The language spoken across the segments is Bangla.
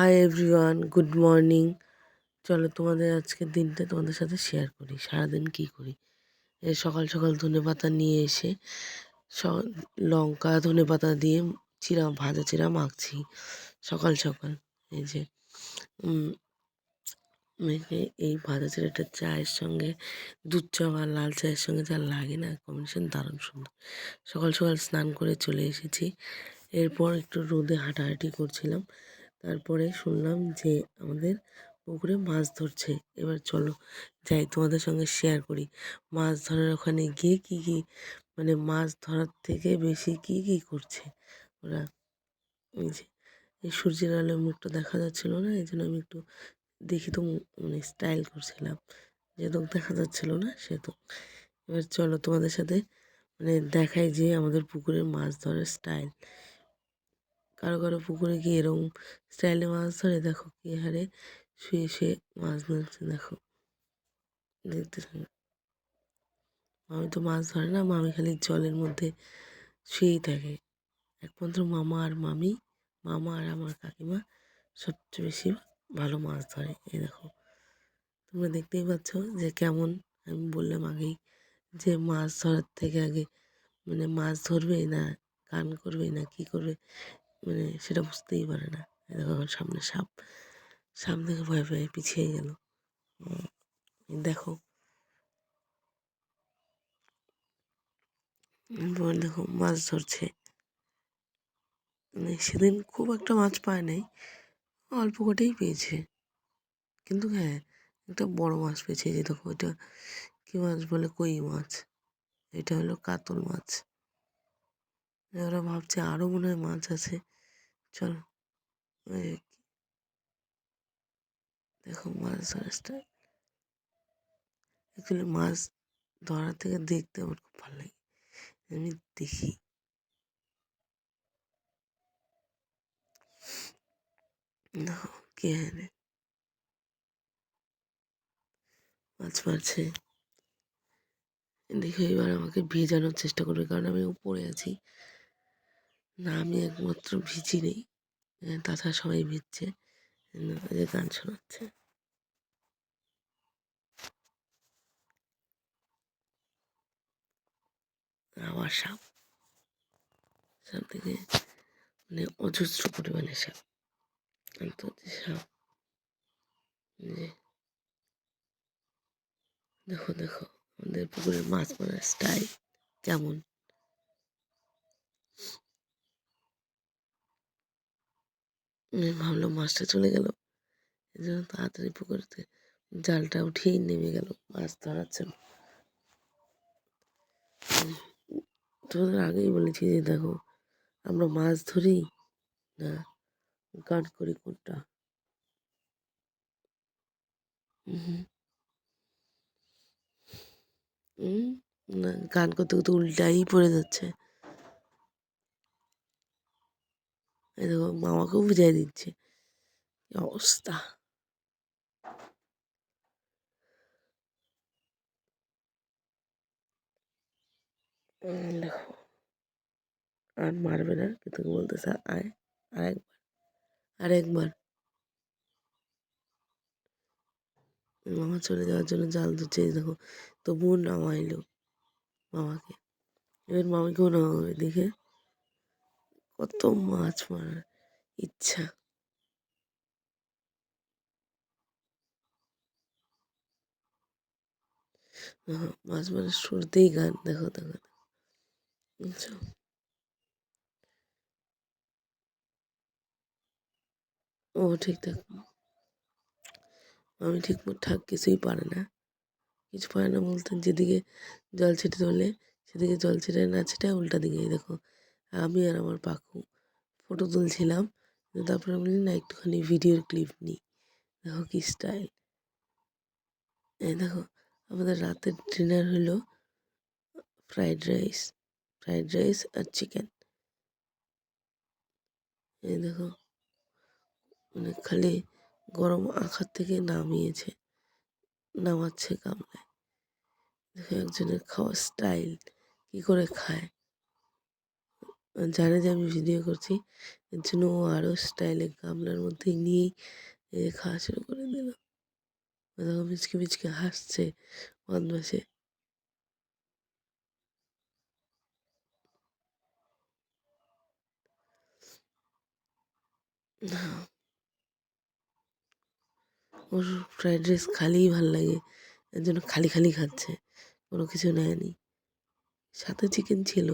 হাই এভরিওয়ান গুড মর্নিং চলো তোমাদের আজকের দিনটা তোমাদের সাথে শেয়ার করি। সারাদিন কী করি? সকাল সকাল ধনে পাতা নিয়ে এসে লঙ্কা, ধনে পাতা দিয়ে চিরা, ভাজা চিরা মাখছি সকাল সকাল। এই যে মেখে এই ভাজা চিরাটা চায়ের সঙ্গে, দুধ চা বা লাল চায়ের সঙ্গে যা লাগে না কম্বিনেশন দারুণ সুন্দর। সকাল সকাল স্নান করে চলে এসেছি। এরপর একটু রোদে হাঁটাহাঁটি করছিলাম। তারপরে শুনলাম যে আমাদের পুকুরে মাছ ধরছে। এবার চলো যাই, তোমাদের সঙ্গে শেয়ার করি। মাছ ধরার ওখানে গিয়ে কী কী মানে মাছ ধরার থেকে বেশি কী কী করছে? ওরা, এই যে, এই সূর্যের আলোয় মুখটা দেখা যাচ্ছিল না, এই জন্য আমি একটু দেখি তো মানে স্টাইল করছিলাম। যেহেতু দেখা যাচ্ছিল না সেহেতু এবার চলো তোমাদের সাথে মানে দেখাই যে আমাদের পুকুরের মাছ ধরার স্টাইল কারও কারও পুকুরে গিয়ে এরকম স্টাইলে মাছ ধরে, দেখো কি হারে শুয়ে শুয়ে মাছ ধরছে, দেখো। দেখতে থাকো। মামি তো মাছ ধরে না, মামি খালি জলের মধ্যে শুয়েই থাকে। একমাত্র মামা আর মামি, মামা আর আমার কাকিমা সবচেয়ে বেশি ভালো মাছ ধরে, এই দেখো। তোমরা দেখতেই পাচ্ছ যে কেমন, আমি বললাম আগেই যে মাছ ধরার থেকে আগে মানে মাছ ধরবে না গান করবে না, কি করবে মানে সেটা বুঝতেই পারে না। দেখো এখন সামনে সাপ। সাপ দেখে ভয়ে ভয়ে পিছিয়ে গেল। দেখো। দেখো মাছ ধরছে। মানে সেদিন খুব একটা মাছ পায় নাই। অল্প কটেই পেয়েছে। কিন্তু হ্যাঁ একটা বড় মাছ পেয়েছে যে দেখো, এটা কী মাছ বলে? কই মাছ? এটা হলো কাতল মাছ। ওরা ভাবছে আরও মনে হয় মাছ আছে। চল। দেখো মাছ ধরার স্টাইল অ্যাকচুয়ালি মাছ ধরার থেকে দেখতে আমার খুব ভালো লাগে। আমি দেখি। দেখো কে হারে মাছ মারছে। দেখো এবার আমাকে ভেজানোর চেষ্টা করবে কারণ আমি উপরে আছি। না আমি একমাত্র ভিজি নেই। আহ, তাছাড়া সবাই ভিজছে। গান শোনাচ্ছে। আবার সাপ। সাপ থেকে মানে অজস্র পরিমাণে সাপ। তো সাপ। যে দেখো দেখো আমাদের পুকুরের মাছ মারার স্টাইল কেমন? আমি ভাবলাম মাছটা চলে গেল। এই জন্য তাড়াতাড়ি পুকুরেতে জালটা উঠিয়েই নেমে গেল, মাছ ধরার জন্য তোমাদের আগেই বলেছি যে দেখো, আমরা মাছ ধরি না, গান করি কোনটা? গান করতে করতে উল্টাই পড়ে যাচ্ছে এই দেখো মামাকেও বুঝাই দিচ্ছে। অবস্থা? দেখো। আর মারবে না, কিন্তু বলতেছে? আয়, আরেকবার আরেকবার। মামা চলে যাওয়ার জন্য জাল এই দেখো। তবুও নামাইলো মামাকে। এবার মামাকেও নামাবে, দেখে কত মাছ মারার ইচ্ছা। মাছ মারার শুরুতেই গান, দেখো দেখো বুঝছ? ও ঠিকঠাক আমি ঠিক ঠাক কিছুই পারে না। কিছু পারে না বলতে, যেদিকে জল ছিটে ধরলে সেদিকে জল ছিটায়, না ছিটায়, উল্টা দিকে দেখো। আমি আর আমার পাখু ফটো তুলছিলাম। তারপরে বলি, না, একটুখানি ভিডিওর ক্লিপ নিই। দেখো কি স্টাইল এই দেখো, আমাদের রাতের ডিনার হলো ফ্রাইড রাইস ফ্রাইড রাইস আর চিকেন এই দেখো মানে খালি গরম আখার থেকে নামিয়েছে, নামাচ্ছে গামলায় দেখো, একজনের খাওয়ার স্টাইল কী করে খায়? জানে যে আমি ভিডিও করছি। এর জন্য ও আরও স্টাইলে গামলার মধ্যে নিয়েই খাওয়া শুরু করে দিল। দেখো মিচকে মিচকে হাসছে বদমাসে ওর ফ্রাইড রাইস খালিই ভালো লাগে। এর জন্য খালি খালি খাচ্ছে। কোনো কিছু নেয়নি। সাথে চিকেন ছিল।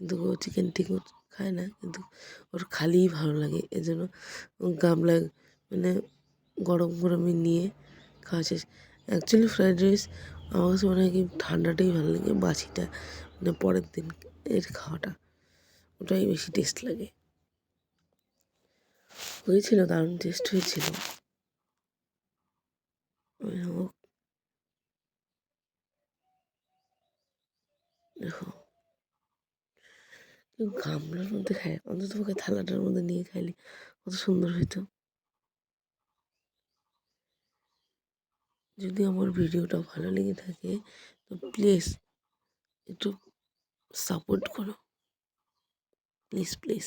কিন্তু ও চিকেন ঠিক খায় না, কিন্তু ওর খালিই ভালো লাগে। এজন্য ও গামলায় মানে গরম গরমই নিয়ে খাওয়া শেষ। অ্যাকচুয়ালি ফ্রাইড রাইস আমার কাছে মনে হয় কি ঠান্ডাটাই ভালো লাগে বাসিটা মানে পরের দিন এর খাওয়াটা, ওটাই বেশি টেস্ট লাগে। হয়েছিল দারুণ টেস্ট হয়েছিল। দেখো। গামলার মধ্যে খায়। অন্তত পক্ষে থালাটার মধ্যে নিয়ে খাইলে কত সুন্দর হইতো। যদি আমার ভিডিওটা ভালো লেগে থাকে, তো প্লিজ একটু সাপোর্ট করো। Please please